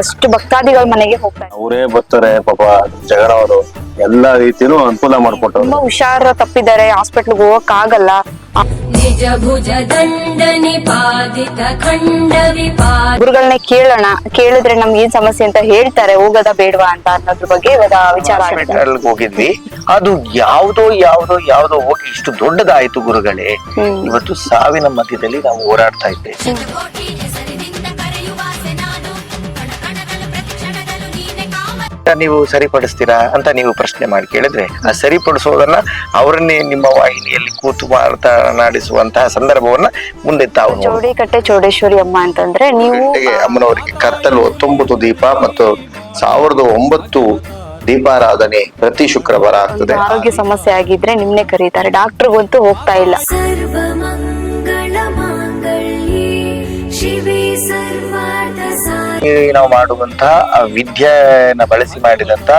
ಒಂದಷ್ಟು ಭಕ್ತಾದಿಗಳ ಮನೆಗೆ ಹೋಗ್ತಾರೆ ಅವರೇ ಬರ್ತಾರೆ ಪಾಪ ಜಗಳವರು ಎಲ್ಲಾ ರೀತಿನೂ ಅನುಕೂಲ ಮಾಡ್ಕೊಟ್ರು ತುಂಬಾ ಹುಷಾರ ತಪ್ಪಿದ್ದಾರೆ ಹಾಸ್ಪಿಟ್ಲ್ಗೆ ಹೋಗಕ್ ಆಗಲ್ಲ. ನಿಜ ಭುಜ ದಂಡ ನಿಪಾದಿತ ಖಂಡ ವಿಪಾದ ಗುರುಗಳನ್ನೇ ಕೇಳೋಣ ಕೇಳಿದ್ರೆ ನಮ್ಗೆ ಏನ್ ಸಮಸ್ಯೆ ಅಂತ ಹೇಳ್ತಾರೆ ಹೋಗದ ಬೇಡವಾ ಅಂತ ಅನ್ನೋದ್ರ ಬಗ್ಗೆ ಇವಾಗ ವಿಚಾರ ಆಗಿದೆ ಹಾಸ್ಪಿಟಲ್ ಹೋಗಿದ್ವಿ. ಅದು ಯಾವ್ದೋ ಯಾವ್ದೋ ಯಾವ್ದೋ ಹೋಗಿ ಇಷ್ಟು ದೊಡ್ಡದಾಯ್ತು ಗುರುಗಳೇ. ಇವತ್ತು ಸಾವಿನ ಮಧ್ಯದಲ್ಲಿ ನಾವು ಹೋರಾಡ್ತಾ ಇದ್ದೇವೆ. ಶತಕೋಟಿ ನೀವು ಸರಿಪಡಿಸ್ತೀರಾ ಅಂತ ನೀವು ಪ್ರಶ್ನೆ ಮಾಡಿ ಕೇಳಿದ್ರೆ ಆ ಸರಿಪಡಿಸೋದನ್ನ ಅವರನ್ನೇ ನಿಮ್ಮ ವಾಹಿನಿಯಲ್ಲಿ ಕೂತು ಮಾತನಾಡಿಸುವಂತಹ ಸಂದರ್ಭವನ್ನ ಮುಂದೆ ತಾವು ಜೋಡಿಕಟ್ಟೆ ಚೌಡಿಕಟ್ಟೆ ಚೌಡೇಶ್ವರಿ ಅಮ್ಮ ಅಂತಂದ್ರೆ ನೀವು ಅಮ್ಮನವರಿಗೆ ಕತ್ತಲು ಹತ್ತೊಂಬತ್ತು ದೀಪ ಮತ್ತು ಸಾವಿರದ ಒಂಬತ್ತು ದೀಪಾರಾಧನೆ ಪ್ರತಿ ಶುಕ್ರವಾರ ಆಗ್ತದೆ. ಆರೋಗ್ಯ ಸಮಸ್ಯೆ ಆಗಿದ್ರೆ ನಿಮ್ನೆ ಕರೀತಾರೆ. ಡಾಕ್ಟರ್ ಡಾಕ್ಟರ್ಗಂತೂ ಹೋಗ್ತಾ ಇಲ್ಲ. ಈ ನಾವು ಮಾಡುವಂತಹ ಆ ವಿದ್ಯೆಯನ್ನ ಬಳಸಿ ಮಾಡಿದಂತ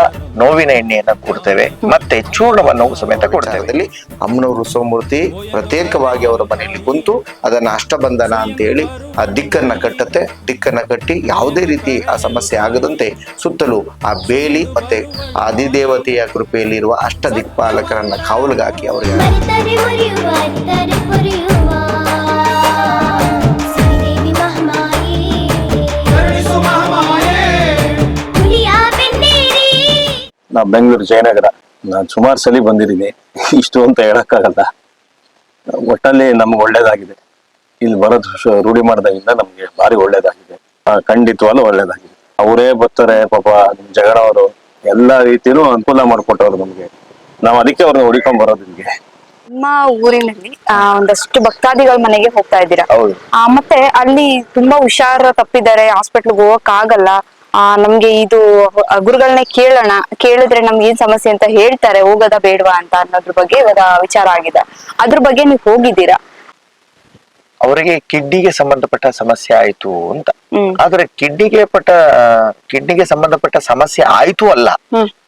ನೋವಿನ ಎಣ್ಣೆಯನ್ನ ಕೊಡ್ತೇವೆ. ಮತ್ತೆ ಚೂರ್ಣವನ್ನು ಸಮೇತ ಕೊಡ್ತೇವೆ. ಅದರಲ್ಲಿ ಅಮ್ಮನವರು ಸೋಮೂರ್ತಿ ಪ್ರತ್ಯೇಕವಾಗಿ ಅವರ ಮನೆಯಲ್ಲಿ ಕುಂತು ಅದನ್ನ ಅಷ್ಟಬಂಧನ ಅಂತ ಹೇಳಿ ಆ ದಿಕ್ಕನ್ನ ಕಟ್ಟತ್ತೆ. ದಿಕ್ಕನ್ನ ಕಟ್ಟಿ ಯಾವುದೇ ರೀತಿ ಆ ಸಮಸ್ಯೆ ಆಗದಂತೆ ಸುತ್ತಲೂ ಆ ಬೇಲಿ ಮತ್ತೆ ಆದಿದೇವತೆಯ ಅಧಿದೇವತೆಯ ಕೃಪೆಯಲ್ಲಿರುವ ಅಷ್ಟ ದಿಕ್ಪಾಲಕರನ್ನ ಕಾವಲುಗಾಕಿ ಅವರಿಗೆ ನಾ ಬೆಂಗಳೂರು ಜಯನಗರ ನಾನ್ ಸುಮಾರು ಸಲ ಬಂದಿದ್ದೀನಿ. ಇಷ್ಟು ಅಂತ ಹೇಳಕ್ಕಾಗಲ್ಲ. ಒಟ್ಟಲ್ಲಿ ನಮ್ಗೆ ಒಳ್ಳೇದಾಗಿದೆ. ಇಲ್ಲಿ ಬರೋದು ರೂಢಿ ಮಾಡಿದಾಗಿಂದ ನಮ್ಗೆ ಭಾರಿ ಒಳ್ಳೇದಾಗಿದೆ. ಖಂಡಿತವಾಗ್ಲೂ ಒಳ್ಳೇದಾಗಿದೆ. ಅವರೇ ಬರ್ತಾರೆ ಪಾಪ ಜಗಳವರು. ಎಲ್ಲಾ ರೀತಿಯೂ ಅನುಕೂಲ ಮಾಡ್ಕೊಟ್ಟವ್ರು ನಮ್ಗೆ. ನಾವ್ ಅದಕ್ಕೆ ಅವ್ರನ್ನ ಹುಡಿಕೊಂಡ್ ಬರೋದು ನಿಮ್ಗೆ ನಿಮ್ಮ ಊರಿನಲ್ಲಿ ಒಂದಷ್ಟು ಭಕ್ತಾದಿಗಳ ಮನೆಗೆ ಹೋಗ್ತಾ ಇದ್ದೀರಾ? ಹೌದು. ಆ, ಮತ್ತೆ ಅಲ್ಲಿ ತುಂಬಾ ಹುಷಾರ ತಪ್ಪಿದ್ದಾರೆ ಹಾಸ್ಪಿಟ್ಲ್ಗೆ ಹೋಗಕ್ ಆಗಲ್ಲ ಆ ನಮ್ಗೆ ಇದು ಗುರುಗಳನ್ನ ಕೇಳೋಣ ಕೇಳಿದ್ರೆ ನಮ್ಗೆ ಏನ್ ಸಮಸ್ಯೆ ಅಂತ ಹೇಳ್ತಾರೆ ಹೋಗೋದ ಬೇಡವಾ ಅಂತ ಅನ್ನೋದ್ರ ಬಗ್ಗೆ ಇವಾಗ ವಿಚಾರ ಆಗಿದೆ. ಅದ್ರ ಬಗ್ಗೆ ನೀವು ಹೋಗಿದ್ದೀರಾ? ಅವರಿಗೆ ಕಿಡ್ನಿಗೆ ಸಂಬಂಧಪಟ್ಟ ಸಮಸ್ಯೆ ಆಯ್ತು ಅಂತ. ಆದ್ರೆ ಕಿಡ್ನಿಗೆ ಪಟ್ಟ ಕಿಡ್ನಿಗೆ ಸಂಬಂಧಪಟ್ಟ ಸಮಸ್ಯೆ ಆಯ್ತು ಅಲ್ಲ.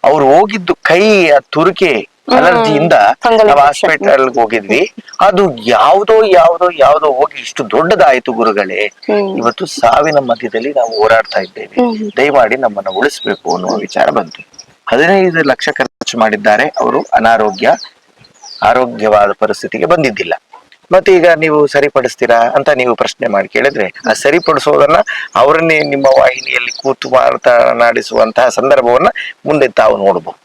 ಅವ್ರು ಹೋಗಿದ್ದು ಕೈ ತುರಿಕೆ ಅಲರ್ಜಿಯಿಂದ ನಾವು. ಹಾಸ್ಪಿಟಲ್ ಹೋಗಿದ್ವಿ. ಅದು ಯಾವ್ದೋ ಯಾವ್ದೋ ಯಾವ್ದೋ ಹೋಗಿ ಇಷ್ಟು ದೊಡ್ಡದಾಯ್ತು ಗುರುಗಳೇ. ಇವತ್ತು ಸಾವಿನ ಮಧ್ಯದಲ್ಲಿ ನಾವು ಹೋರಾಡ್ತಾ ಇದ್ದೇವೆ. ದಯಮಾಡಿ ನಮ್ಮನ್ನ ಉಳಿಸ್ಬೇಕು ಅನ್ನುವ ವಿಚಾರ ಬಂತು. ಹದಿನೈದು ಲಕ್ಷ ಖರ್ಚು ಮಾಡಿದ್ದಾರೆ ಅವರು. ಅನಾರೋಗ್ಯ ಆರೋಗ್ಯವಾದ ಪರಿಸ್ಥಿತಿಗೆ ಬಂದಿದ್ದಿಲ್ಲ. ಮತ್ತೆ ಈಗ ನೀವು ಸರಿಪಡಿಸ್ತೀರಾ ಅಂತ ನೀವು ಪ್ರಶ್ನೆ ಮಾಡಿ ಕೇಳಿದ್ರೆ ಆ ಸರಿಪಡಿಸೋದನ್ನ ಅವರನ್ನೇ ನಿಮ್ಮ ವಾಹಿನಿಯಲ್ಲಿ ಕೂತು ಮಾತನಾಡಿಸುವಂತಹ ಸಂದರ್ಭವನ್ನ ಮುಂದೆ ತಾವು ನೋಡಬಹುದು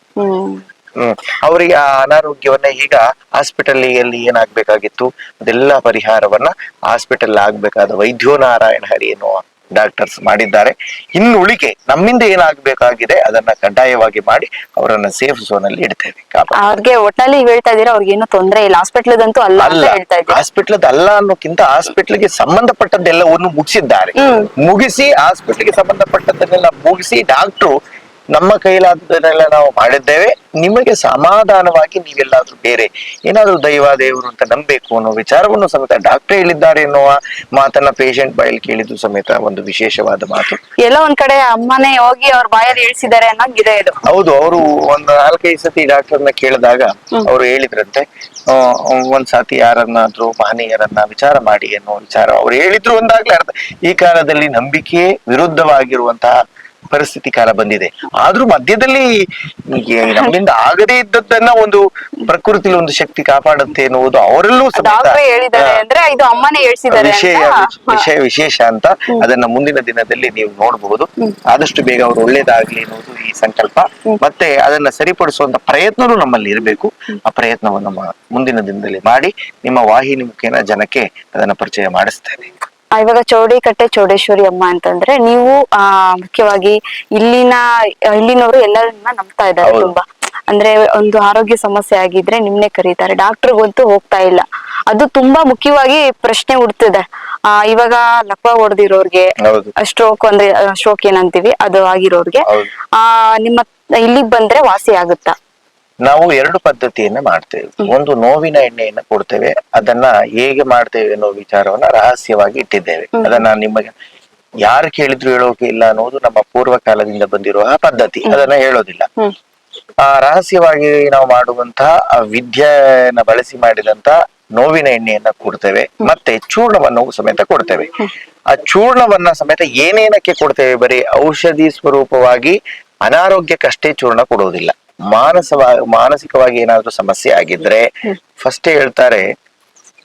ಹ್ಮ್. ಅವರಿಗೆ ಆ ಅನಾರೋಗ್ಯವನ್ನ ಈಗ ಹಾಸ್ಪಿಟಲ್ ಅಲ್ಲಿ ಏನಾಗ್ಬೇಕಾಗಿತ್ತು? ಅದೆಲ್ಲ ಪರಿಹಾರವನ್ನ ಹಾಸ್ಪಿಟಲ್ ಆಗ್ಬೇಕಾದ ವೈದ್ಯೋ ನಾರಾಯಣ ಹರಿ ಎನ್ನುವ ಡಾಕ್ಟರ್ಸ್ ಮಾಡಿದ್ದಾರೆ. ಇನ್ನು ಉಳಿಕೆ ನಮ್ಮಿಂದ ಏನಾಗ್ಬೇಕಾಗಿದೆ ಅದನ್ನ ಕಡ್ಡಾಯವಾಗಿ ಮಾಡಿ ಅವರನ್ನ ಸೇಫ್ ಝೋನ್ ಅಲ್ಲಿ ಇಡ್ತೇವೆ. ಅವ್ರಿಗೆ ಒಟ್ನಲ್ಲಿ ಹೇಳ್ತಾ ಇದೀರಾ ಅವ್ರಿಗೆ ಏನು ತೊಂದ್ರೆ ಇಲ್ಲ. ಹಾಸ್ಪಿಟ್ಲದಂತೂ ಅಲ್ಲ ಅಂತ ಅಲ್ಲ ಇದ್ದೀರಾ? ಹಾಸ್ಪಿಟ್ಲ್ ಅಲ್ಲ ಅನ್ನೋಕ್ಕಿಂತ ಹಾಸ್ಪಿಟ್ಲ್ಗೆ ಸಂಬಂಧಪಟ್ಟದ್ದೆಲ್ಲವನ್ನು ಮುಗಿಸಿದ್ದಾರೆ. ಮುಗಿಸಿ ಹಾಸ್ಪಿಟ್ಲ್ಗೆ ಸಂಬಂಧಪಟ್ಟದ್ದನ್ನೆಲ್ಲ ಮುಗಿಸಿ ಡಾಕ್ಟ್ರು ನಮ್ಮ ಕೈಲಾದದನ್ನೆಲ್ಲ ನಾವು ಮಾಡಿದ್ದೇವೆ. ನಿಮಗೆ ಸಮಾಧಾನವಾಗಿ ನೀವೆಲ್ಲಾದ್ರೂ ಬೇರೆ ಏನಾದ್ರೂ ದೈವ ದೇವರು ಅಂತ ನಂಬಬೇಕು ಅನ್ನೋ ವಿಚಾರವನ್ನು ಸಮೇತ ಡಾಕ್ಟರ್ ಹೇಳಿದ್ದಾರೆ ಎನ್ನುವ ಮಾತನ್ನ ಪೇಷಂಟ್ ಬಾಯಲ್ಲಿ ಕೇಳಿದ್ದು ಸಮೇತ ಒಂದು ವಿಶೇಷವಾದ ಮಾತು. ಎಲ್ಲ ಒಂದ್ ಕಡೆ ಅಮ್ಮನೇ ಹೋಗಿ ಅವ್ರ ಬಾಯಲ್ಲಿ ಇಳಿಸಿದ್ದಾರೆ ಅನ್ನೋಂಗಿದೆ ಇದು. ಹೌದು ಅವರು ಒಂದ್ ನಾಲ್ಕೈದು ಸತಿ ಡಾಕ್ಟರ್ನ ಕೇಳಿದಾಗ ಅವರು ಹೇಳಿದ್ರಂತೆ ಆ, ಒಂದ್ ಸಾತಿ ಯಾರನ್ನಾದ್ರೂ ಮಹನೀಯರನ್ನ ವಿಚಾರ ಮಾಡಿ ಅನ್ನೋ ವಿಚಾರ ಅವ್ರು ಹೇಳಿದ್ರು ಒಂದಾಗ್ಲೇ ಅರ್ಥ. ಈ ಕಾಲದಲ್ಲಿ ನಂಬಿಕೆ ವಿರುದ್ಧವಾಗಿರುವಂತಹ ಪರಿಸ್ಥಿತಿ ಕಾಲ ಬಂದಿದೆ. ಆದ್ರೂ ಮಧ್ಯದಲ್ಲಿ ನಮ್ಮಿಂದ ಆಗದೇ ಇದ್ದದ್ದನ್ನ ಒಂದು ಪ್ರಕೃತಿಲಿ ಒಂದು ಶಕ್ತಿ ಕಾಪಾಡುತ್ತೆ ಎನ್ನುವುದು ಅವರಲ್ಲೂ ಅಂದ್ರೆ ಇದು ಅಮ್ಮನೇ ವಿಷಯ ವಿಷಯ ವಿಶೇಷ ಅಂತ ಅದನ್ನ ಮುಂದಿನ ದಿನದಲ್ಲಿ ನೀವು ನೋಡಬಹುದು ಆದಷ್ಟು ಬೇಗ ಅವರು ಒಳ್ಳೇದಾಗ್ಲಿ ಅನ್ನೋದು ಈ ಸಂಕಲ್ಪ. ಮತ್ತೆ ಅದನ್ನ ಸರಿಪಡಿಸುವಂತ ಪ್ರಯತ್ನನೂ ನಮ್ಮಲ್ಲಿ ಇರಬೇಕು. ಆ ಪ್ರಯತ್ನವನ್ನು ಮುಂದಿನ ದಿನದಲ್ಲಿ ಮಾಡಿ ನಿಮ್ಮ ವಾಹಿನಿ ಮುಖೇನ ಜನಕ್ಕೆ ಅದನ್ನ ಪರಿಚಯ ಮಾಡಿಸ್ತೇನೆ. ಇವಾಗ ಚೌಡಿಕಟ್ಟೆ ಚೌಡೇಶ್ವರಿ ಅಮ್ಮ ಅಂತಂದ್ರೆ ನೀವು ಆ ಮುಖ್ಯವಾಗಿ ಇಲ್ಲಿನ ಇಲ್ಲಿನವರು ಎಲ್ಲರನ್ನ ನಂಬ್ತಾ ಇದ್ದಾರೆ ತುಂಬಾ. ಅಂದ್ರೆ ಒಂದು ಆರೋಗ್ಯ ಸಮಸ್ಯೆ ಆಗಿದ್ರೆ ನಿಮ್ನೆ ಕರೀತಾರೆ. ಡಾಕ್ಟರ್ಗಂತೂ ಹೋಗ್ತಾ ಇಲ್ಲ. ಅದು ತುಂಬಾ ಮುಖ್ಯವಾಗಿ ಪ್ರಶ್ನೆ ಹುಡ್ತಿದೆ. ಆ ಇವಾಗ ಲಕ್ವ ಹೊಡೆದಿರೋರ್ಗೆ ಸ್ಟ್ರೋಕ್ ಅಂದ್ರೆ ಸ್ಟ್ರೋಕ್ ಏನಂತೀವಿ ಅದು ಆಗಿರೋರ್ಗೆ ಆ ನಿಮ್ಮ ಇಲ್ಲಿಗ್ ಬಂದ್ರೆ ವಾಸಿ ಆಗುತ್ತಾ? ನಾವು ಎರಡು ಪದ್ಧತಿಯನ್ನ ಮಾಡ್ತೇವೆ. ಒಂದು ನೋವಿನ ಎಣ್ಣೆಯನ್ನ ಕೊಡ್ತೇವೆ. ಅದನ್ನ ಹೇಗೆ ಮಾಡ್ತೇವೆ ಅನ್ನೋ ವಿಚಾರವನ್ನ ರಹಸ್ಯವಾಗಿ ಇಟ್ಟಿದ್ದೇವೆ. ಅದನ್ನ ನಿಮಗೆ ಯಾರು ಕೇಳಿದ್ರು ಹೇಳೋಕೆ ಇಲ್ಲ ಅನ್ನೋದು ನಮ್ಮ ಪೂರ್ವ ಕಾಲದಿಂದ ಬಂದಿರುವ ಪದ್ಧತಿ. ಅದನ್ನ ಹೇಳೋದಿಲ್ಲ. ಆ ರಹಸ್ಯವಾಗಿ ನಾವು ಮಾಡುವಂತಹ ಆ ವಿದ್ಯೆಯನ್ನ ಬಳಸಿ ಮಾಡಿದಂತ ನೋವಿನ ಎಣ್ಣೆಯನ್ನ ಕೊಡ್ತೇವೆ. ಮತ್ತೆ ಚೂರ್ಣವನ್ನು ಸಮೇತ ಕೊಡ್ತೇವೆ. ಆ ಚೂರ್ಣವನ್ನ ಸಮೇತ ಏನೇನಕ್ಕೆ ಕೊಡ್ತೇವೆ? ಬರೀ ಔಷಧಿ ಸ್ವರೂಪವಾಗಿ ಅನಾರೋಗ್ಯಕ್ಕಷ್ಟೇ ಚೂರ್ಣ ಕೊಡುವುದಿಲ್ಲ ಮಾನಸವಾಗಿ ಮಾನಸಿಕವಾಗಿ ಏನಾದ್ರೂ ಸಮಸ್ಯೆ ಆಗಿದ್ರೆ ಫಸ್ಟ್ ಹೇಳ್ತಾರೆ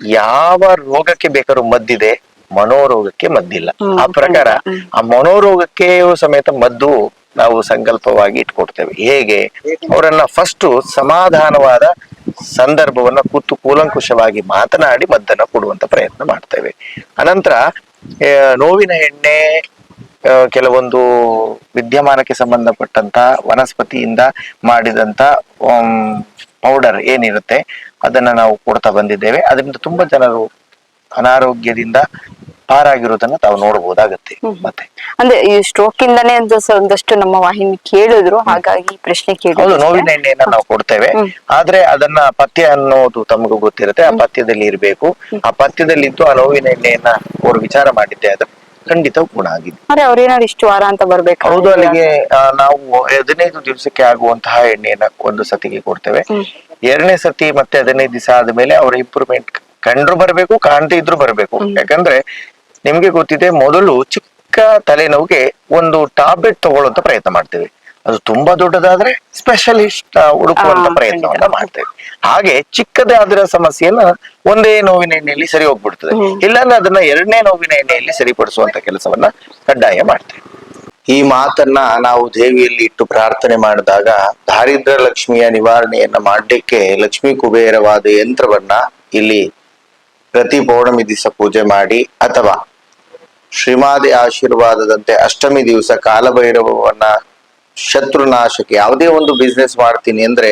ಯಾವ ರೋಗಕ್ಕೆ ಬೇಕಾದ್ರೂ ಮದ್ದಿದೆ ಮನೋರೋಗಕ್ಕೆ ಮದ್ದಿಲ್ಲ. ಆ ಪ್ರಕಾರ ಆ ಮನೋರೋಗಕ್ಕೆ ಸಮೇತ ಮದ್ದು ನಾವು ಸಂಕಲ್ಪವಾಗಿ ಇಟ್ಕೊಡ್ತೇವೆ. ಹೇಗೆ? ಅವರನ್ನ ಫಸ್ಟ್ ಸಮಾಧಾನವಾದ ಸಂದರ್ಭವನ್ನ ಕೂತು ಕೂಲಂಕುಷವಾಗಿ ಮಾತನಾಡಿ ಮದ್ದನ್ನ ಕೊಡುವಂತ ಪ್ರಯತ್ನ ಮಾಡ್ತೇವೆ. ಅನಂತರ ನೋವಿನ ಎಣ್ಣೆ ಕೆಲವೊಂದು ವಿದ್ಯಮಾನಕ್ಕೆ ಸಂಬಂಧಪಟ್ಟಂತ ವನಸ್ಪತಿಯಿಂದ ಮಾಡಿದಂತ ಪೌಡರ್ ಏನಿರುತ್ತೆ ಅದನ್ನ ನಾವು ಕೊಡ್ತಾ ಬಂದಿದ್ದೇವೆ. ಅದರಿಂದ ತುಂಬಾ ಜನರು ಅನಾರೋಗ್ಯದಿಂದ ಪಾರಾಗಿರೋದನ್ನ ತಾವು ನೋಡಬಹುದಾಗತ್ತೆ. ಮತ್ತೆ ಅಂದ್ರೆ ಈ ಸ್ಟ್ರೋಕ್ ಇಂದನೇ ಒಂದಷ್ಟು ನಮ್ಮ ವಾಹಿನಿ ಕೇಳಿದ್ರು ಹಾಗಾಗಿ ಪ್ರಶ್ನೆ ಕೇಳಿದ್ರು ನೋವಿನ ಎಣ್ಣೆಯನ್ನ ನಾವು ಕೊಡ್ತೇವೆ. ಆದ್ರೆ ಅದನ್ನ ಪಥ್ಯ ಅನ್ನೋದು ತಮಗೂ ಗೊತ್ತಿರುತ್ತೆ. ಆ ಪಥ್ಯದಲ್ಲಿ ಇರಬೇಕು. ಆ ಪಥ್ಯದಲ್ಲಿ ಇದ್ದು ಆ ನೋವಿನ ಎಣ್ಣೆಯನ್ನ ಅವರು ವಿಚಾರ ಮಾಡಿದ್ದೆ ಆದ್ರೆ ಖಂಡಿತ ಗುಣ ಆಗಿದೆ ಅವ್ರೇನಾದ್ರು ಇಷ್ಟು ವಾರ ಅಂತ ಬರ್ಬೇಕು ಹೌದು ಅಲ್ಲಿಗೆ ನಾವು ಹದಿನೈದು ದಿವಸಕ್ಕೆ ಆಗುವಂತಹ ಎಣ್ಣೆಯನ್ನ ಒಂದು ಸತಿಗೆ ಕೊಡ್ತೇವೆ. ಎರಡನೇ ಸತಿ ಮತ್ತೆ ಹದಿನೈದು ದಿವಸ ಆದ್ಮೇಲೆ ಅವರ ಇಂಪ್ರೂವ್ಮೆಂಟ್ ಕಂಡ್ರು ಬರಬೇಕು ಕಾಣದೇ ಇದ್ರು ಬರಬೇಕು. ಯಾಕಂದ್ರೆ ನಿಮ್ಗೆ ಗೊತ್ತಿದೆ ಮೊದಲು ಚಿಕ್ಕ ತಲೆನೋವಿಗೆ ಒಂದು ಟ್ಯಾಬ್ಲೆಟ್ ತಗೊಳ್ಳುವಂತ ಪ್ರಯತ್ನ ಮಾಡ್ತೇವೆ. ಅದು ತುಂಬಾ ದೊಡ್ಡದಾದ್ರೆ ಸ್ಪೆಷಲಿಸ್ಟ್ ಹುಡುಕುವಂತ ಪ್ರಯತ್ನವನ್ನ. ಮಾಡ್ತೇವೆ. ಹಾಗೆ ಚಿಕ್ಕದಾದ್ರ ಸಮಸ್ಯೆಯನ್ನ ಒಂದೇ ನೋವಿನ ಎಣ್ಣೆಯಲ್ಲಿ ಸರಿ ಹೋಗ್ಬಿಡ್ತದೆ ಇಲ್ಲಾಂದ್ರೆ ಅದನ್ನ ಎರಡನೇ ನೋವಿನ ಎಣ್ಣೆಯಲ್ಲಿ ಸರಿಪಡಿಸುವಂತ ಕೆಲಸವನ್ನ ಕಡ್ಡಾಯ ಮಾಡ್ತೇವೆ. ಈ ಮಾತನ್ನ ನಾವು ದೇವಿಯಲ್ಲಿ ಇಟ್ಟು ಪ್ರಾರ್ಥನೆ ಮಾಡಿದಾಗ ದಾರಿದ್ರ ಲಕ್ಷ್ಮಿಯ ನಿವಾರಣೆಯನ್ನ ಮಾಡಲಿಕ್ಕೆ ಲಕ್ಷ್ಮೀ ಕುಬೇರವಾದ ಯಂತ್ರವನ್ನ ಇಲ್ಲಿ ಪ್ರತಿ ಪೌರ್ಣಮಿ ದಿವಸ ಪೂಜೆ ಮಾಡಿ ಅಥವಾ ಶ್ರೀಮಾದಿ ಆಶೀರ್ವಾದದಂತೆ ಅಷ್ಟಮಿ ದಿವಸ ಕಾಲಭೈರವನ್ನ ಶತ್ರುನಾಶಕ್ಕೆ. ಯಾವುದೇ ಒಂದು ಬಿಸ್ನೆಸ್ ಮಾಡ್ತೀನಿ ಅಂದ್ರೆ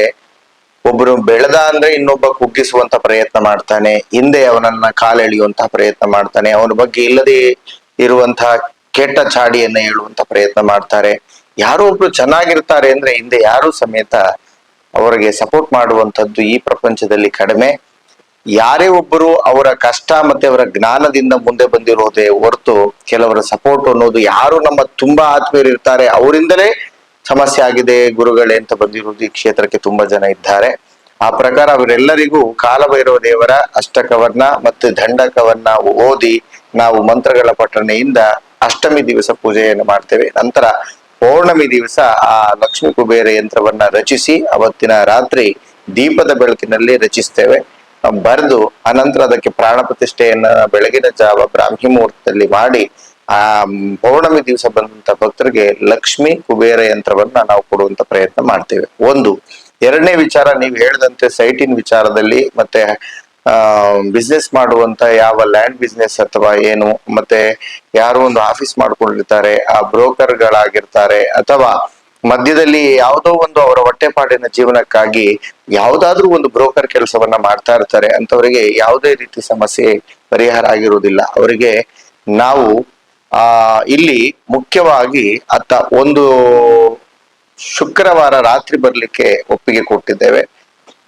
ಒಬ್ಬರು ಬೆಳೆದ ಅಂದ್ರೆ ಇನ್ನೊಬ್ಬ ಕುಗ್ಗಿಸುವಂತ ಪ್ರಯತ್ನ ಮಾಡ್ತಾನೆ, ಹಿಂದೆ ಅವನನ್ನ ಕಾಲೆಳೆಯುವಂತಹ ಪ್ರಯತ್ನ ಮಾಡ್ತಾನೆ, ಅವನ ಬಗ್ಗೆ ಇಲ್ಲದೆ ಇರುವಂತಹ ಕೆಟ್ಟ ಚಾಡಿಯನ್ನ ಹೇಳುವಂತ ಪ್ರಯತ್ನ ಮಾಡ್ತಾರೆ. ಯಾರೋ ಒಬ್ರು ಚೆನ್ನಾಗಿರ್ತಾರೆ ಅಂದ್ರೆ ಹಿಂದೆ ಯಾರು ಸಮೇತ ಅವರಿಗೆ ಸಪೋರ್ಟ್ ಮಾಡುವಂತದ್ದು ಈ ಪ್ರಪಂಚದಲ್ಲಿ ಕಡಿಮೆ. ಯಾರೇ ಒಬ್ಬರು ಅವರ ಕಷ್ಟ ಮತ್ತೆ ಅವರ ಜ್ಞಾನದಿಂದ ಮುಂದೆ ಬಂದಿರೋದೇ ಹೊರತು ಕೆಲವರ ಸಪೋರ್ಟ್ ಅನ್ನೋದು ಯಾರು ನಮ್ಮ ತುಂಬಾ ಆತ್ಮೀಯರು ಇರ್ತಾರೆ, ಅವರಿಂದಲೇ ಸಮಸ್ಯೆ ಆಗಿದೆ ಗುರುಗಳೇ ಅಂತ ಬಂದಿರುವುದು ಈ ಕ್ಷೇತ್ರಕ್ಕೆ ತುಂಬಾ ಜನ ಇದ್ದಾರೆ. ಆ ಪ್ರಕಾರ ಅವರೆಲ್ಲರಿಗೂ ಕಾಲಭೈರವ ದೇವರ ಅಷ್ಟಕವನ್ನ ಮತ್ತು ದಂಡಕವನ್ನ ಓದಿ ನಾವು ಮಂತ್ರಗಳ ಪಠಣೆಯಿಂದ ಅಷ್ಟಮಿ ದಿವಸ ಪೂಜೆಯನ್ನು ಮಾಡ್ತೇವೆ. ನಂತರ ಪೌರ್ಣಮಿ ದಿವಸ ಆ ಲಕ್ಷ್ಮೀ ಕುಬೇರ ಯಂತ್ರವನ್ನ ರಚಿಸಿ ಅವತ್ತಿನ ರಾತ್ರಿ ದೀಪದ ಬೆಳಕಿನಲ್ಲಿ ರಚಿಸ್ತೇವೆ. ಬರೆದು ಅನಂತರ ಅದಕ್ಕೆ ಪ್ರಾಣ ಪ್ರತಿಷ್ಠೆಯನ್ನ ಬೆಳಗಿನ ಜಾವ ಬ್ರಾಹ್ಮಿ ಮುಹೂರ್ತದಲ್ಲಿ ಮಾಡಿ ಆ ಪೌರ್ಣಮಿ ದಿವಸ ಬಂದಂತ ಭಕ್ತರಿಗೆ ಲಕ್ಷ್ಮಿ ಕುಬೇರ ಯಂತ್ರವನ್ನ ನಾವು ಕೊಡುವಂತ ಪ್ರಯತ್ನ ಮಾಡ್ತೇವೆ. ಒಂದು, ಎರಡನೇ ವಿಚಾರ ನೀವು ಹೇಳಿದಂತೆ ಸೈಟಿನ ವಿಚಾರದಲ್ಲಿ ಮತ್ತೆ, ಆ ಬಿಸ್ನೆಸ್ ಮಾಡುವಂತ ಯಾವ ಲ್ಯಾಂಡ್ ಬಿಸ್ನೆಸ್ ಅಥವಾ ಏನು, ಮತ್ತೆ ಯಾರು ಒಂದು ಆಫೀಸ್ ಮಾಡ್ಕೊಂಡಿರ್ತಾರೆ, ಆ ಬ್ರೋಕರ್ ಗಳಾಗಿರ್ತಾರೆ ಅಥವಾ ಮಧ್ಯದಲ್ಲಿ ಯಾವುದೋ ಒಂದು ಅವರ ಹೊಟ್ಟೆಪಾಡಿನ ಜೀವನಕ್ಕಾಗಿ ಯಾವುದಾದ್ರೂ ಒಂದು ಬ್ರೋಕರ್ ಕೆಲಸವನ್ನ ಮಾಡ್ತಾ ಇರ್ತಾರೆ ಅಂತವರಿಗೆ ಯಾವುದೇ ರೀತಿ ಸಮಸ್ಯೆ, ಪರಿಹಾರ ಆಗಿರುವುದಿಲ್ಲ. ಅವರಿಗೆ ನಾವು ಆ, ಇಲ್ಲಿ ಮುಖ್ಯವಾಗಿ ಅತ್ತ ಒಂದು ಶುಕ್ರವಾರ ರಾತ್ರಿ ಬರ್ಲಿಕ್ಕೆ ಒಪ್ಪಿಗೆ ಕೊಟ್ಟಿದ್ದೇವೆ.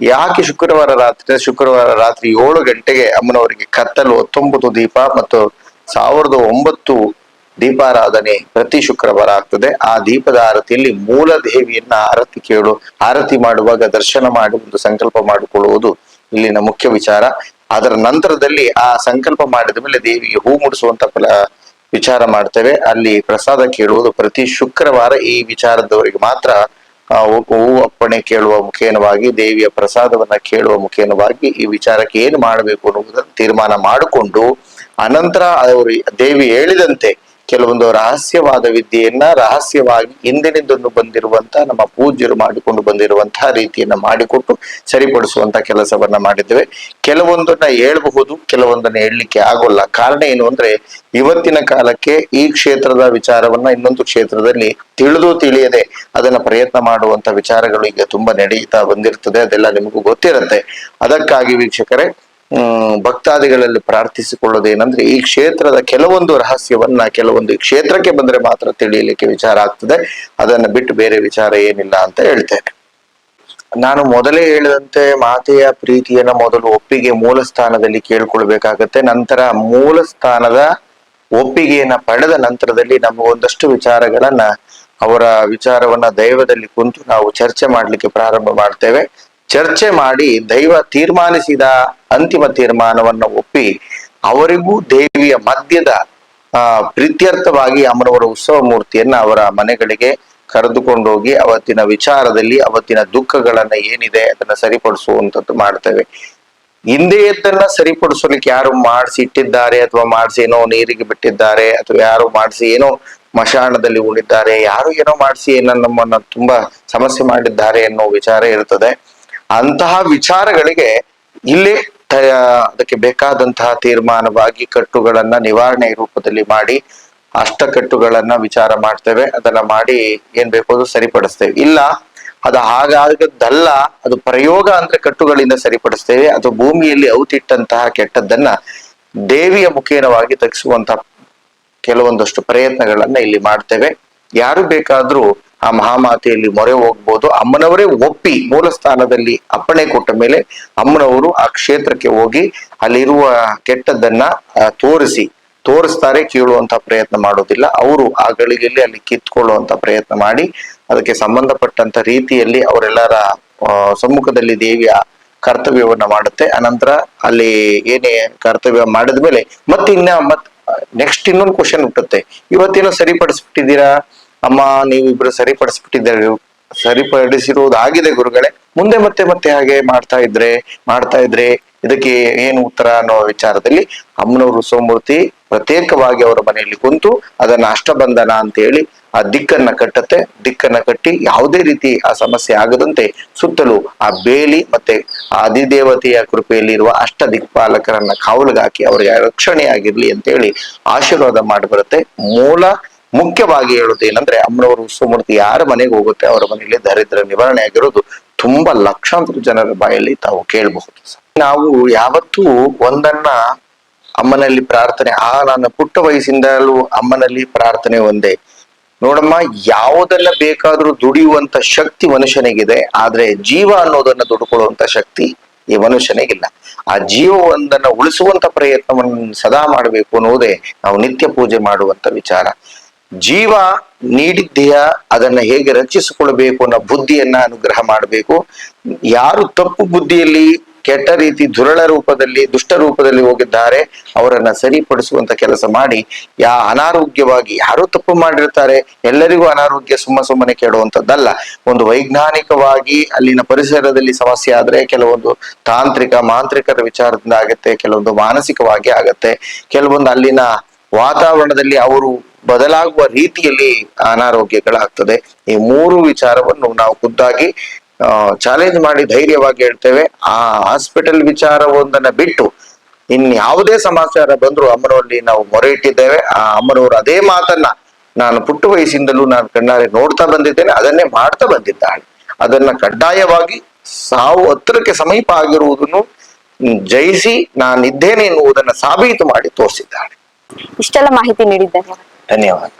ಯಾಕೆ ಶುಕ್ರವಾರ ರಾತ್ರಿ ಶುಕ್ರವಾರ ರಾತ್ರಿ ಏಳು ಗಂಟೆಗೆ ಅಮ್ಮನವರಿಗೆ ಕತ್ತಲು, ಹತ್ತೊಂಬತ್ತು ದೀಪ ಮತ್ತು ಸಾವಿರದ ಒಂಬತ್ತು ದೀಪಾರಾಧನೆ ಪ್ರತಿ ಶುಕ್ರವಾರ ಆಗ್ತದೆ. ಆ ದೀಪದ ಆರತಿಯಲ್ಲಿ ಮೂಲ ದೇವಿಯನ್ನ ಆರತಿ ಕೇಳು, ಆರತಿ ಮಾಡುವಾಗ ದರ್ಶನ ಮಾಡಿ ಒಂದು ಸಂಕಲ್ಪ ಮಾಡಿಕೊಳ್ಳುವುದು ಇಲ್ಲಿನ ಮುಖ್ಯ ವಿಚಾರ. ಅದರ ನಂತರದಲ್ಲಿ ಆ ಸಂಕಲ್ಪ ಮಾಡಿದ ಮೇಲೆ ದೇವಿಗೆ ಹೂ ಮುಡಿಸುವಂತ ಫಲ ವಿಚಾರ ಮಾಡ್ತೇವೆ. ಅಲ್ಲಿ ಪ್ರಸಾದ ಕೇಳುವುದು ಪ್ರತಿ ಶುಕ್ರವಾರ ಈ ವಿಚಾರದವರಿಗೆ ಮಾತ್ರ ಆ, ಹೂ- ಹೂ ಅಪ್ಪಣೆ ಕೇಳುವ ಮುಖೇನವಾಗಿ ದೇವಿಯ ಪ್ರಸಾದವನ್ನ ಕೇಳುವ ಮುಖೇನವಾಗಿ ಈ ವಿಚಾರಕ್ಕೆ ಏನು ಮಾಡಬೇಕು ಅನ್ನುವುದನ್ನು ತೀರ್ಮಾನ ಮಾಡಿಕೊಂಡು ಅನಂತರ ಅವರು ದೇವಿ ಹೇಳಿದಂತೆ ಕೆಲವೊಂದು ರಹಸ್ಯವಾದ ವಿದ್ಯೆಯನ್ನ ರಹಸ್ಯವಾಗಿ ಹಿಂದಿನಿಂದನ್ನು ಬಂದಿರುವಂತ ನಮ್ಮ ಪೂಜ್ಯರು ಮಾಡಿಕೊಂಡು ಬಂದಿರುವಂತಹ ರೀತಿಯನ್ನ ಮಾಡಿಕೊಟ್ಟು ಸರಿಪಡಿಸುವಂತ ಕೆಲಸವನ್ನ ಮಾಡಿದ್ದೇವೆ. ಕೆಲವೊಂದನ್ನ ಹೇಳ್ಬಹುದು, ಕೆಲವೊಂದನ್ನ ಹೇಳಲಿಕ್ಕೆ ಆಗೋಲ್ಲ. ಕಾರಣ ಏನು ಅಂದ್ರೆ, ಇವತ್ತಿನ ಕಾಲಕ್ಕೆ ಈ ಕ್ಷೇತ್ರದ ವಿಚಾರವನ್ನ ಇನ್ನೊಂದು ಕ್ಷೇತ್ರದಲ್ಲಿ ತಿಳಿದು ತಿಳಿಯದೆ ಅದನ್ನ ಪ್ರಯತ್ನ ಮಾಡುವಂತ ವಿಚಾರಗಳು ಈಗ ತುಂಬಾ ನಡೆಯುತ್ತಾ ಬಂದಿರ್ತದೆ. ಅದೆಲ್ಲ ನಿಮಗೂ ಗೊತ್ತಿರುತ್ತೆ. ಅದಕ್ಕಾಗಿ ವೀಕ್ಷಕರೇ ಭಕ್ತಾದಿಗಳಲ್ಲಿ ಪ್ರಾರ್ಥಿಸಿಕೊಳ್ಳೋದೇನಂದ್ರೆ ಈ ಕ್ಷೇತ್ರದ ಕೆಲವೊಂದು ರಹಸ್ಯವನ್ನ, ಕೆಲವೊಂದು ಕ್ಷೇತ್ರಕ್ಕೆ ಬಂದ್ರೆ ಮಾತ್ರ ತಿಳಿಯಲಿಕ್ಕೆ ವಿಚಾರ ಆಗ್ತದೆ. ಅದನ್ನ ಬಿಟ್ಟು ಬೇರೆ ವಿಚಾರ ಏನಿಲ್ಲ ಅಂತ ಹೇಳ್ತೇನೆ. ನಾನು ಮೊದಲೇ ಹೇಳಿದಂತೆ ಮಾತೆಯ ಪ್ರೀತಿಯನ್ನ ಮೊದಲು ಒಪ್ಪಿಗೆ ಮೂಲ ಸ್ಥಾನದಲ್ಲಿ ಕೇಳ್ಕೊಳ್ಬೇಕಾಗತ್ತೆ. ನಂತರ ಮೂಲ ಸ್ಥಾನದ ಒಪ್ಪಿಗೆಯನ್ನ ಪಡೆದ ನಂತರದಲ್ಲಿ ನಮ್ಮ ಒಂದಷ್ಟು ವಿಚಾರಗಳನ್ನ, ಅವರ ವಿಚಾರವನ್ನ ದೈವದಲ್ಲಿ ಕುಂತು ನಾವು ಚರ್ಚೆ ಮಾಡ್ಲಿಕ್ಕೆ ಪ್ರಾರಂಭ ಮಾಡ್ತೇವೆ. ಚರ್ಚೆ ಮಾಡಿ ದೈವ ತೀರ್ಮಾನಿಸಿದ ಅಂತಿಮ ತೀರ್ಮಾನವನ್ನು ಒಪ್ಪಿ ಅವರಿಗೂ ದೇವಿಯ ಮಧ್ಯದ, ಆ, ಪ್ರೀತ್ಯರ್ಥವಾಗಿ ಅಮ್ಮನವರ ಉತ್ಸವ ಮೂರ್ತಿಯನ್ನ ಅವರ ಮನೆಗಳಿಗೆ ಕರೆದುಕೊಂಡೋಗಿ ಅವತ್ತಿನ ವಿಚಾರದಲ್ಲಿ ಅವತ್ತಿನ ದುಃಖಗಳನ್ನ ಏನಿದೆ ಅದನ್ನ ಸರಿಪಡಿಸುವಂತದ್ದು ಮಾಡ್ತೇವೆ. ಹಿಂದೆ ಎದ್ದನ್ನ ಸರಿಪಡಿಸಲಿಕ್ಕೆ ಯಾರು ಮಾಡಿಸಿ ಇಟ್ಟಿದ್ದಾರೆ ಅಥವಾ ಮಾಡಿಸಿ ಏನೋ ನೀರಿಗೆ ಬಿಟ್ಟಿದ್ದಾರೆ ಅಥವಾ ಯಾರು ಮಾಡಿಸಿ ಏನೋ ಮಶಾಣದಲ್ಲಿ ಉಳಿದ್ದಾರೆ, ಯಾರು ಏನೋ ಮಾಡಿಸಿ ಏನೋ ನಮ್ಮನ್ನ ತುಂಬಾ ಸಮಸ್ಯೆ ಮಾಡಿದ್ದಾರೆ ಅನ್ನೋ ವಿಚಾರ ಇರ್ತದೆ. ಅಂತಹ ವಿಚಾರಗಳಿಗೆ ಇಲ್ಲಿ ಅದಕ್ಕೆ ಬೇಕಾದಂತಹ ತೀರ್ಮಾನವಾಗಿ ಕಟ್ಟುಗಳನ್ನ ನಿವಾರಣೆ ರೂಪದಲ್ಲಿ ಮಾಡಿ ಅಷ್ಟಕಟ್ಟುಗಳನ್ನ ವಿಚಾರ ಮಾಡ್ತೇವೆ. ಅದನ್ನ ಮಾಡಿ ಏನ್ ಬೇಕು ಅದು ಸರಿಪಡಿಸ್ತೇವೆ. ಇಲ್ಲ, ಅದು ಹಾಗಾಗದ್ದಲ್ಲ, ಅದು ಪ್ರಯೋಗ ಅಂದ್ರೆ ಕಟ್ಟುಗಳಿಂದ ಸರಿಪಡಿಸ್ತೇವೆ. ಅದು ಭೂಮಿಯಲ್ಲಿ ಔತಿಟ್ಟಂತಹ ಕೆಟ್ಟದ್ದನ್ನ ದೇವಿಯ ಮುಖೇನವಾಗಿ ತಗ್ಸುವಂತ ಕೆಲವೊಂದಷ್ಟು ಪ್ರಯತ್ನಗಳನ್ನ ಇಲ್ಲಿ ಮಾಡ್ತೇವೆ. ಯಾರು ಬೇಕಾದ್ರೂ ಆ ಮಹಾಮಾತೆಯಲ್ಲಿ ಮೊರೆ ಹೋಗ್ಬೋದು. ಅಮ್ಮನವರೇ ಒಪ್ಪಿ ಮೂಲ ಸ್ಥಾನದಲ್ಲಿ ಅಪ್ಪಣೆ ಕೊಟ್ಟ ಮೇಲೆ ಅಮ್ಮನವರು ಆ ಕ್ಷೇತ್ರಕ್ಕೆ ಹೋಗಿ ಅಲ್ಲಿರುವ ಕೆಟ್ಟದ್ದನ್ನ ತೋರಿಸಿ. ತೋರಿಸ್ತಾರೆ, ಕೇಳುವಂತ ಪ್ರಯತ್ನ ಮಾಡೋದಿಲ್ಲ. ಅವರು ಆ ಗಳಿಗೆಯಲ್ಲಿ ಅಲ್ಲಿ ಕಿತ್ಕೊಳ್ಳುವಂತ ಪ್ರಯತ್ನ ಮಾಡಿ, ಅದಕ್ಕೆ ಸಂಬಂಧಪಟ್ಟಂತ ರೀತಿಯಲ್ಲಿ ಅವರೆಲ್ಲರ ಸಮ್ಮುಖದಲ್ಲಿ ದೇವಿಯ ಕರ್ತವ್ಯವನ್ನ ಮಾಡುತ್ತೆ. ಅನಂತರ ಅಲ್ಲಿ ಏನೇ ಕರ್ತವ್ಯ ಮಾಡಿದ್ಮೇಲೆ ಮತ್ತೆ ಇನ್ನ ಮತ್ ನೆಕ್ಸ್ಟ್ ಇನ್ನೊಂದು ಕ್ವಶನ್ ಹುಟ್ಟುತ್ತೆ. ಇವತ್ತೇನೋ ಸರಿಪಡಿಸ್ಬಿಟ್ಟಿದ್ದೀರಾ? ಅಮ್ಮ ನೀವಿಬ್ರು ಸರಿಪಡಿಸಿರುವುದು ಸರಿಪಡಿಸಿರುವುದಾಗಿದೆ ಗುರುಗಳೇ. ಮುಂದೆ ಮತ್ತೆ ಮತ್ತೆ ಹಾಗೆ ಮಾಡ್ತಾ ಇದ್ರೆ ಮಾಡ್ತಾ ಇದ್ರೆ ಇದಕ್ಕೆ ಏನು ಉತ್ತರ ಅನ್ನೋ ವಿಚಾರದಲ್ಲಿ ಅಮ್ಮನವರು ಸೋಮೂರ್ತಿ ಪ್ರತ್ಯೇಕವಾಗಿ ಅವರ ಮನೆಯಲ್ಲಿ ಕುಂತು ಅದನ್ನ ಅಷ್ಟಬಂಧನ ಅಂತ ಹೇಳಿ ಆ ದಿಕ್ಕನ್ನ ಕಟ್ಟತ್ತೆ. ದಿಕ್ಕನ್ನ ಕಟ್ಟಿ ಯಾವುದೇ ರೀತಿ ಆ ಸಮಸ್ಯೆ ಆಗದಂತೆ ಸುತ್ತಲೂ ಆ ಬೇಲಿ ಮತ್ತೆ ಆದಿದೇವತೆಯ ಕೃಪೆಯಲ್ಲಿ ಇರುವ ಅಷ್ಟ ದಿಕ್ಪಾಲಕರನ್ನ ಕಾವಲುಗಾಕಿ ಅವರಿಗೆ ರಕ್ಷಣೆಯಾಗಿರ್ಲಿ ಅಂತ ಹೇಳಿ ಆಶೀರ್ವಾದ ಮಾಡಿ ಬರುತ್ತೆ. ಮೂಲ ಮುಖ್ಯವಾಗಿ ಹೇಳೋದೇನಂದ್ರೆ ಅಮ್ಮನವರ ಉತ್ಸವಮೂರ್ತಿ ಯಾರ ಮನೆಗೆ ಹೋಗುತ್ತೆ ಅವರ ಮನೆಯಲ್ಲಿ ದರಿದ್ರ ನಿವಾರಣೆ ಆಗಿರೋದು ತುಂಬಾ ಲಕ್ಷಾಂತರ ಜನರ ಬಾಯಲ್ಲಿ ತಾವು ಕೇಳಬಹುದು ನಾವು ಯಾವತ್ತೂ ಒಂದನ್ನ ಅಮ್ಮನಲ್ಲಿ ಪ್ರಾರ್ಥನೆ, ಆ ನನ್ನ ಪುಟ್ಟ ವಯಸ್ಸಿಂದಲೂ ಅಮ್ಮನಲ್ಲಿ ಪ್ರಾರ್ಥನೆ ಒಂದೇ. ನೋಡಮ್ಮ, ಯಾವುದೆಲ್ಲ ಬೇಕಾದ್ರೂ ದುಡಿಯುವಂತ ಶಕ್ತಿ ಮನುಷ್ಯನಿಗಿದೆ, ಆದ್ರೆ ಜೀವ ಅನ್ನೋದನ್ನ ದುಡ್ಕೊಳ್ಳುವಂತ ಶಕ್ತಿ ಈ ಮನುಷ್ಯನಿಗಿಲ್ಲ. ಆ ಜೀವವೊಂದನ್ನ ಉಳಿಸುವಂತ ಪ್ರಯತ್ನವನ್ನು ಸದಾ ಮಾಡಬೇಕು ಅನ್ನೋದೇ ನಾವು ನಿತ್ಯ ಪೂಜೆ ಮಾಡುವಂತ ವಿಚಾರ. ಜೀವ ನೀಡಿದ್ದೀಯ? ಅದನ್ನ ಹೇಗೆ ರಕ್ಷಿಸಿಕೊಳ್ಬೇಕು ಅನ್ನೋ ಬುದ್ಧಿಯನ್ನ ಅನುಗ್ರಹ ಮಾಡಬೇಕು. ಯಾರು ತಪ್ಪು ಬುದ್ಧಿಯಲ್ಲಿ ಕೆಟ್ಟ ರೀತಿ ದುರಳ ರೂಪದಲ್ಲಿ, ದುಷ್ಟ ರೂಪದಲ್ಲಿ ಹೋಗಿದ್ದಾರೆ, ಅವರನ್ನ ಸರಿಪಡಿಸುವಂತ ಕೆಲಸ ಮಾಡಿ, ಯಾ ಅನಾರೋಗ್ಯವಾಗಿ ಯಾರು ತಪ್ಪು ಮಾಡಿರ್ತಾರೆ, ಎಲ್ಲರಿಗೂ ಅನಾರೋಗ್ಯ ಸುಮ್ಮ ಸುಮ್ಮನೆ ಕೇಳುವಂಥದ್ದಲ್ಲ ಒಂದು ವೈಜ್ಞಾನಿಕವಾಗಿ ಅಲ್ಲಿನ ಪರಿಸರದಲ್ಲಿ ಸಮಸ್ಯೆ ಆದ್ರೆ ಕೆಲವೊಂದು ತಾಂತ್ರಿಕ ಮಾಂತ್ರಿಕರ ವಿಚಾರದಿಂದ ಆಗತ್ತೆ, ಕೆಲವೊಂದು ಮಾನಸಿಕವಾಗಿ ಆಗತ್ತೆ. ಕೆಲವೊಂದು ಅಲ್ಲಿನ ವಾತಾವರಣದಲ್ಲಿ ಅವರು ಬದಲಾಗುವ ರೀತಿಯಲ್ಲಿ ಅನಾರೋಗ್ಯಗಳಾಗ್ತದೆ. ಈ ಮೂರು ವಿಚಾರವನ್ನು ನಾವು ಖುದ್ದಾಗಿ ಚಾಲೆಂಜ್ ಮಾಡಿ ಧೈರ್ಯವಾಗಿ ಹೇಳ್ತೇವೆ. ಆ ಹಾಸ್ಪಿಟಲ್ ವಿಚಾರವೊಂದನ್ನ ಬಿಟ್ಟು ಇನ್ ಯಾವುದೇ ಸಮಾಚಾರ ಬಂದ್ರು ಅಮ್ಮನವರಲ್ಲಿ ನಾವು ಮೊರೆ ಇಟ್ಟಿದ್ದೇವೆ. ಆ ಅಮ್ಮನವರು ಅದೇ ಮಾತನ್ನ ನಾನು ಪುಟ್ಟ ವಯಸ್ಸಿಂದಲೂ ನಾನು ಕಣ್ಣಾರೆ ನೋಡ್ತಾ ಬಂದಿದ್ದೇನೆ. ಅದನ್ನೇ ಮಾಡ್ತಾ ಬಂದಿದ್ದಾಳೆ. ಅದನ್ನ ಕಡ್ಡಾಯವಾಗಿ ಸಾವು ಹತ್ತಿರಕ್ಕೆ ಸಮೀಪ ಆಗಿರುವುದನ್ನು ಜಯಿಸಿ ನಾನಿದ್ದೇನೆ ಎನ್ನುವುದನ್ನ ಸಾಬೀತು ಮಾಡಿ ತೋರಿಸಿದ್ದಾಳೆ. ಇಷ್ಟೆಲ್ಲ ಮಾಹಿತಿ แท่นี้ครับ